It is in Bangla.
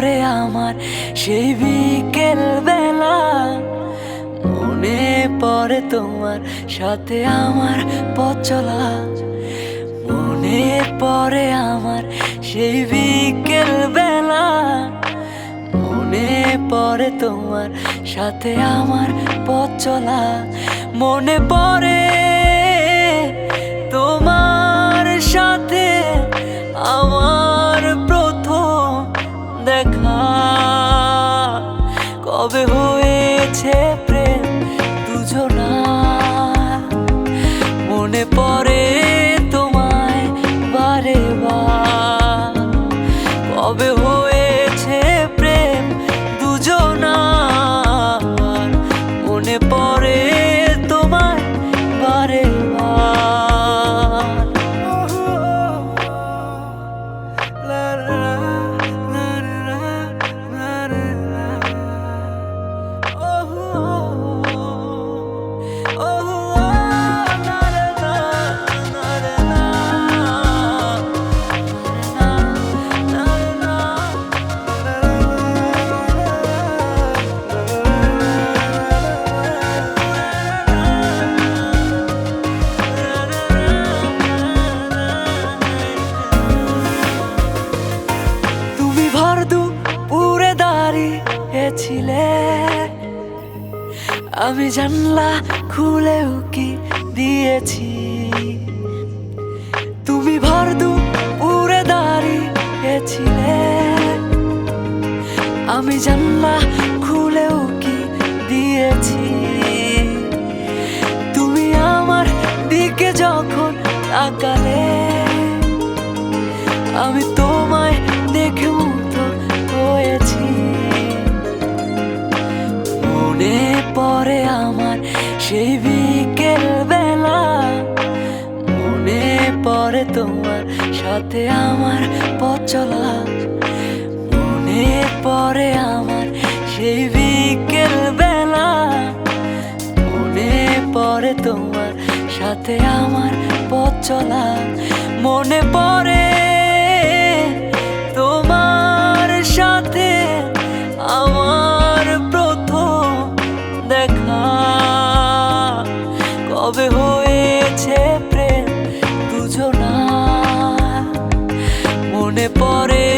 পড়ে আমার সেই বিকেল বেলা। মনে পড়ে তোমার সাথে আমার পথ চলা। মনে পড়ে আমার সেই বিকেল বেলা। মনে পড়ে তোমার সাথে আমার পথ চলা। মনে পড়ে মনে পড়ে তোমায় বারে বা কবে হয়েছে আমি জানলা খুলেও কি দিয়েছি। তুমি ভর পুরে দাঁড়িয়েছিলে। আমি জানলা খুলেও কি দিয়েছি। তুমি আমার দিকে যখন তাকালে, আমি সেই বিকেল বেলা মনে পড়ে তোমার সাথে আমার পথ চলা। মনে পড়ে আমার সেই বিকেল বেলা মনে পড়ে তোমার সাথে আমার পথ চলা। মনে পড়ে হয়েছে প্রেম দুজনা মনে পড়ে